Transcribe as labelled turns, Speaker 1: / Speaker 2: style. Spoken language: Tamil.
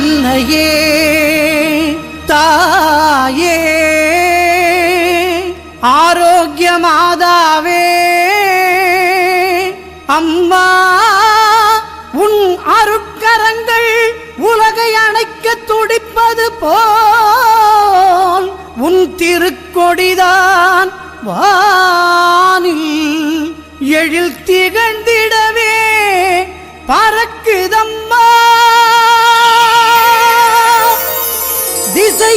Speaker 1: அன்னையே தாயே ஆரோக்கிய மாதாவே அம்மா உன் அருட்கரங்கள் உலகை அணைக்க துடிப்பது போல் உன் திருக்கொடிதான் வானில் எழில் திகழ்ந்திட